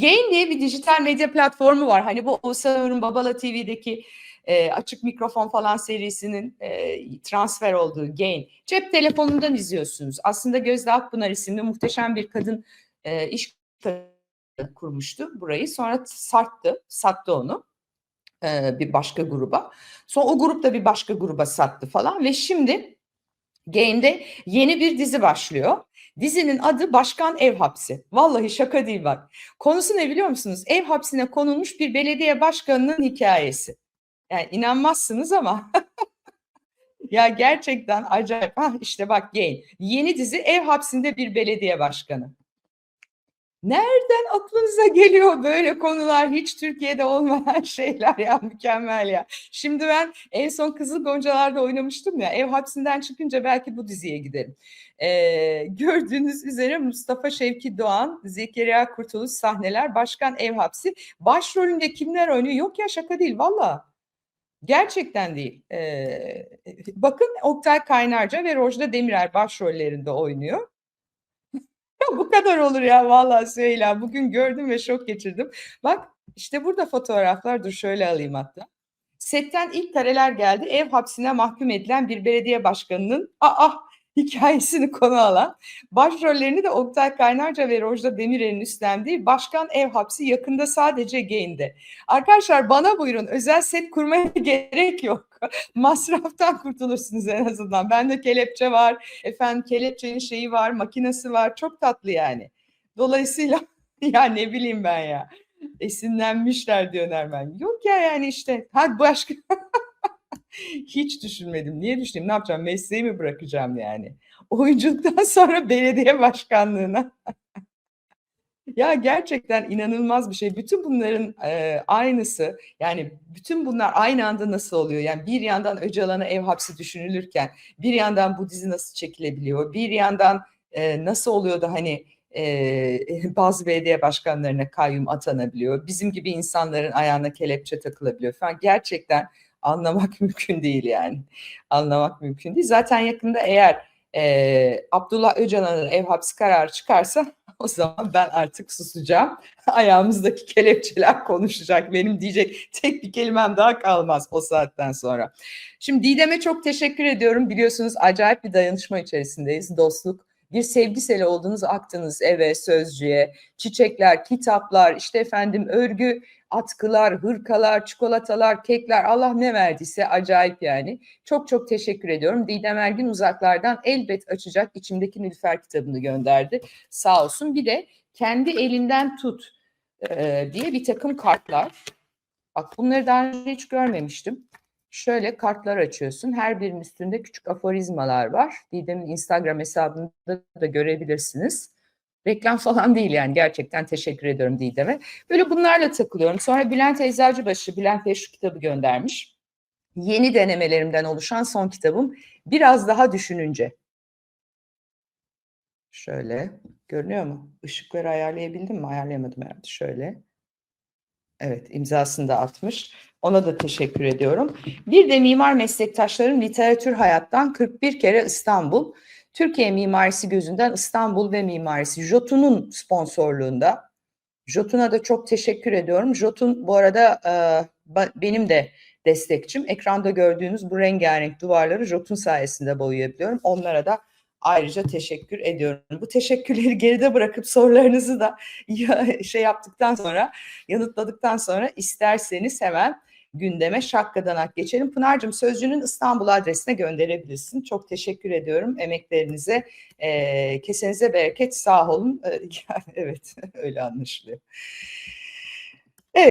Gain diye bir dijital medya platformu var. Hani bu Oğuzhan Babala TV'deki e, açık mikrofon falan serisinin e, transfer olduğu Gain. Cep telefonundan izliyorsunuz. Aslında Gözde Akpınar isimli muhteşem bir kadın e, iş kurmuştu burayı. Sonra sattı, sattı onu e, bir başka gruba. Sonra o grup da bir başka gruba sattı falan ve şimdi Gain'de yeni bir dizi başlıyor. Dizinin adı Başkan Ev Hapsi. Vallahi şaka değil bak. Konusu ne biliyor musunuz? Ev hapsine konulmuş bir belediye başkanının hikayesi. Yani inanmazsınız ama ya gerçekten acayip. Ah işte bak Gain. Yeni dizi Ev Hapsinde bir belediye başkanı. Nereden aklınıza geliyor böyle konular? Hiç Türkiye'de olmayan şeyler ya mükemmel ya. Şimdi ben en son Kızıl Goncalar'da oynamıştım ya. Ev hapsinden çıkınca belki bu diziye giderim. Ee, gördüğünüz üzere Mustafa Şevki Doğan, Zekeriya Kurtuluş sahneler, Başkan Ev Hapsi. Başrolünde kimler oynuyor? Yok ya şaka değil valla. Gerçekten değil. Ee, bakın Oktay Kaynarca ve Rojda Demirel başrollerinde oynuyor. Kadar olur ya vallahi Süheyla. Bugün gördüm ve şok geçirdim. Bak işte burada fotoğraflar. Dur şöyle alayım hatta. Setten ilk kareler geldi. Ev hapsine mahkum edilen bir belediye başkanının aa hikayesini konu alan, başrollerini de Oktay Kaynarca ve Rojda Demirel'in üstlendiği Başkan Ev Hapsi yakında sadece Gain'de. Arkadaşlar bana buyurun özel set kurmaya gerek yok. Masraftan kurtulursunuz en azından. Bende kelepçe var, efendim kelepçenin şeyi var, makinesi var. Çok tatlı yani. Dolayısıyla ya ne bileyim ben ya. Esinlenmişler diyor Nermen. Yok ya yani işte. Ha başka hiç düşünmedim. Niye düşüneyim? Ne yapacağım? Mesleği mi bırakacağım yani? Oyunculuktan sonra belediye başkanlığına. Ya gerçekten inanılmaz bir şey. Bütün bunların e, aynısı yani bütün bunlar aynı anda nasıl oluyor? Yani bir yandan Öcalan'a ev hapsi düşünülürken bir yandan bu dizi nasıl çekilebiliyor? Bir yandan e, nasıl oluyor da hani e, bazı belediye başkanlarına kayyum atanabiliyor? Bizim gibi insanların ayağına kelepçe takılabiliyor falan. Gerçekten anlamak mümkün değil yani. Anlamak mümkün değil. Zaten yakında eğer e, Abdullah Öcalan'ın ev hapsi kararı çıkarsa o zaman ben artık susacağım. Ayağımızdaki kelepçeler konuşacak. Benim diyecek tek bir kelimem daha kalmaz o saatten sonra. Şimdi Didem'e çok teşekkür ediyorum. Biliyorsunuz acayip bir dayanışma içerisindeyiz. Dostluk, bir sevgiseli olduğunuz aktınız eve, sözcüye, çiçekler, kitaplar, işte efendim örgü, atkılar, hırkalar, çikolatalar, kekler Allah ne verdiyse acayip yani. Çok çok teşekkür ediyorum. Didem Ergin uzaklardan elbet açacak içimdeki Nilüfer kitabını gönderdi. Sağ olsun. Bir de kendi elinden tut e, diye bir takım kartlar. Bak bunları daha önce hiç görmemiştim. Şöyle kartlar açıyorsun. Her birinin üstünde küçük aforizmalar var. Didem'in Instagram hesabında da görebilirsiniz. Reklam falan değil yani gerçekten teşekkür ediyorum Didem'e. Böyle bunlarla takılıyorum. Sonra Bülent Eczacıbaşı, Bülent Bey şu kitabı göndermiş. Yeni denemelerimden oluşan son kitabım. Biraz daha düşününce. Şöyle görünüyor mu? Işıkları ayarlayabildim mi? Ayarlayamadım herhalde. Şöyle. Evet imzasını da atmış. Ona da teşekkür ediyorum. Bir de mimar meslektaşların literatür hayattan 41 kere İstanbul. Türkiye mimarisi gözünden İstanbul ve mimarisi. Jotun'un sponsorluğunda. Jotun'a da çok teşekkür ediyorum. Jotun bu arada e, benim de destekçim. Ekranda gördüğünüz bu rengarenk duvarları Jotun sayesinde boyayabiliyorum. Onlara da ayrıca teşekkür ediyorum. Bu teşekkürleri geride bırakıp sorularınızı da şey yaptıktan sonra, yanıtladıktan sonra isterseniz hemen gündeme şakkadanak geçelim. Pınar'cığım Sözcü'nün İstanbul adresine gönderebilirsin. Çok teşekkür ediyorum emeklerinize. E, kesenize bereket sağ olun. E, evet öyle anlaşılıyor.